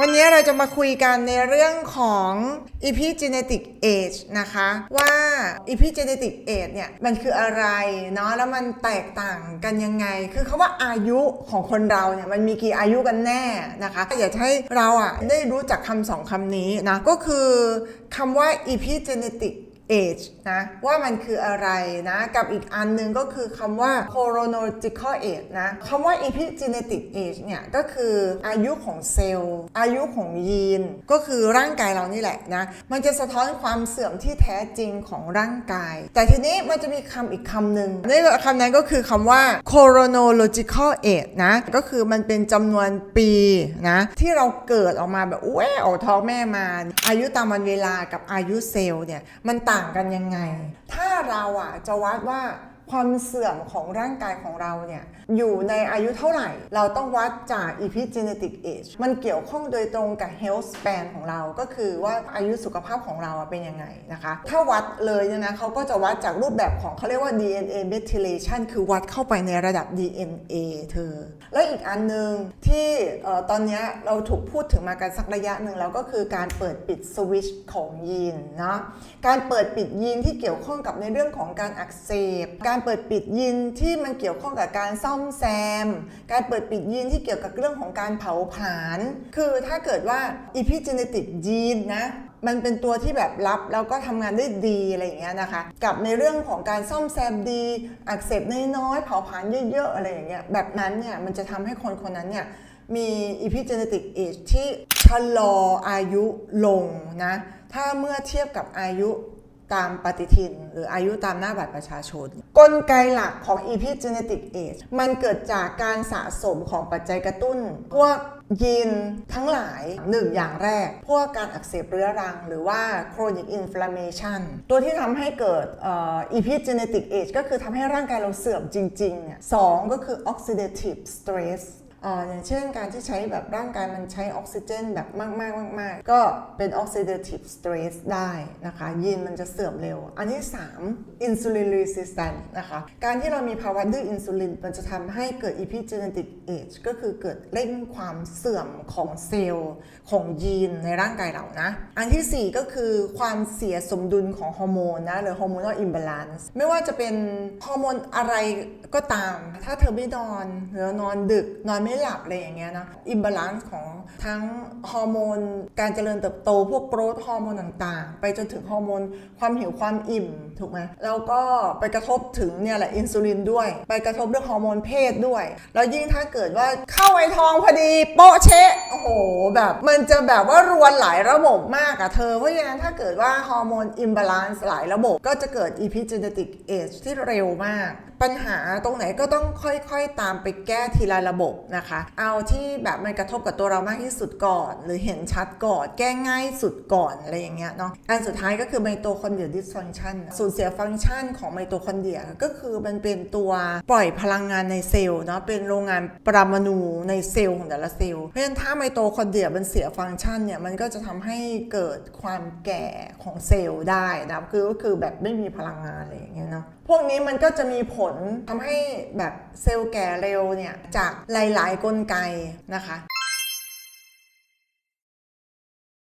วันนี้เราจะมาคุยกันในเรื่องของ epigenetic age นะคะ ว่า epigenetic age เนี่ย มันคืออะไรเนาะแล้วมันแตกต่างกันยังไง คือคาว่าอายุของคนเราเนี่ย มันมีกี่อายุกันแน่นะคะอยากให้เราอะได้รู้จักคำสองคำนี้นะ ก็คือคำว่า epigenetic age นะว่ามันคืออะไรนะ กับอีกอันหนึงก็คือคำว่า chronological age นะคำว่า epigenetic age เนี่ยก็คืออายุของเซลล์ อายุของยีน ก็คือร่างกายเรานี่แหละนะ มันจะสะท้อนความเสื่อมที่แท้จริงของร่างกาย แต่ทีนี้มันจะมีคำอีกคำหนึ่งนี่คำนั้นก็คือคำว่า chronological age นะก็คือมันเป็นจำนวนปีนะที่เราเกิดออกมาแบบอุ้ยออกท้องแม่มา อายุตามวันเวลากับอายุเซลล์เนี่ยมันต่ต่างกันยังไง ถ้าเราอะจะวัดว่า ความเสื่อมของร่างกายของเราเนี่ยอยู่ในอายุเท่าไหร่ เราต้องวัดจาก epigenetic age มันเกี่ยวข้องโดยตรงกับ health span ของเราก็คือว่าอายุสุขภาพของเราเป็นยังไงนะคะ ถ้าวัดเลยเนี่ยนะเขาก็จะวัดจากรูปแบบของเขาเรียกว่า DNA methylation คือวัดเข้าไปในระดับ DNA เธอ แล้วอีกอันหนึ่งที่ตอนนี้เราถูกพูดถึงมากันสักระยะหนึ่งแล้วก็คือการเปิดปิดสวิตช์ของยีนนะการเปิดปิดยีนที่เกี่ยวข้องกับในเรื่องของการอักเสบการเปิดปิดยีนที่มันเกี่ยวข้องกับการซ่อมแซม การเปิดปิดยีนที่เกี่ยวกับเรื่องของการเผาผลาญคือถ้าเกิดว่า epigenetic gene นะมันเป็นตัวที่แบบรับแล้วก็ทำงานได้ดีอะไรอย่างเงี้ยนะคะ กับในเรื่องของการซ่อมแซมดี อักเสบน้อยๆเผาผลาญเยอะๆอะไรอย่างเงี้ยแบบนั้นเนี่ยมันจะทำให้คนคนนั้นเนี่ยมี epigenetic age ที่ชะลออายุลงนะ ถ้าเมื่อเทียบกับอายุ ตามปฏิทิน หรืออายุตามหน้าบัตรประชาชน กลไกหลักของ epigenetic age มันเกิดจากการสะสมของปัจจัยกระตุ้น พวกยีนทั้งหลายหนึ่งอย่างแรก พวกการอักเสบเรื้อรัง หรือว่า chronic inflammation ตัวที่ทำให้เกิด epigenetic age ก็คือทำให้ร่างกายเราเสื่อมจริงๆเนี่ยสองก็คือ oxidative stress อ่าอย่างเช่นการที่ใช้แบบร่างกายมันใช้ออกซิเจนแบบมาก ๆ มาก ๆ ก็เป็น oxidative stress ได้นะคะยีนมันจะเสื่อมเร็ว อันที่3 insulin resistant นะคะการที่เรามีภาวะดื้ออินซูลินมันจะทำให้เกิด epigenetic age ก็คือเกิดเร่งความเสื่อมของเซลล์ของยีนในร่างกายเรานะ อันทีสี่4 ก็คือความเสียสมดุลของฮอร์โมนนะหรือ hormonal imbalance ไม่ว่าจะเป็นฮอร์โมนอะไรก็ตาม ถ้าเธอไม่นอนหรือนอนดึกนอนไม่ไม่หลับอะไรอย่างเงี้ยนะ imbalance ของทั้งฮอร์โมน การเจริญเติบโต พวกโกรทฮอร์โมนต่างๆ ไปจนถึงฮอร์โมนความหิวความอิ่มถูกไหมแล้วก็ไปกระทบถึงเนี่ยแหละอินซูลินด้วย ไปกระทบเรื่องฮอร์โมนเพศด้วย แล้วยิ่งถ้าเกิดว่าเข้าไอทองพอดีโป๊ะเชะโอ้โหแบบมันจะแบบว่ารวนหลายระบบมากอะเธอ เพราะฉะนั้นถ้าเกิดว่าฮอร์โมนอิมบาลานซ์หลายระบบก็จะเกิด epigenetic age ที่เร็วมาก ปัญหาตรงไหนก็ต้องค่อยๆตามไปแก้ทีละระบบนะคะ เอาที่แบบมันกระทบกับตัวเรามากที่สุดก่อน หรือเห็นชัดก่อน แก้ง่ายสุดก่อนอะไรอย่างเงี้ยเนาะอันสุดท้ายก็คือไมโตคอนเดรียดิสฟังชันสูญเสียฟังก์ชันของไมโตคอนเดรียก็คือมันเป็นตัวปล่อยพลังงานในเซลล์เนาะเป็นโรงงานปรมาณูในเซลล์ของแต่ละเซลล์เพราะฉะนั้นถ้าไมโตคอนเดรียมันเสียฟังก์ชันเนี่ยมันก็จะทำให้เกิดความแก่ของเซลล์ได้นะคือก็คือแบบไม่มีพลังงานอะไรอย่างเงี้ยเนาะพวกนี้มันก็จะมีผลทำให้แบบเซลล์แก่เร็วเนี่ยจากหลายๆกลไกนะคะ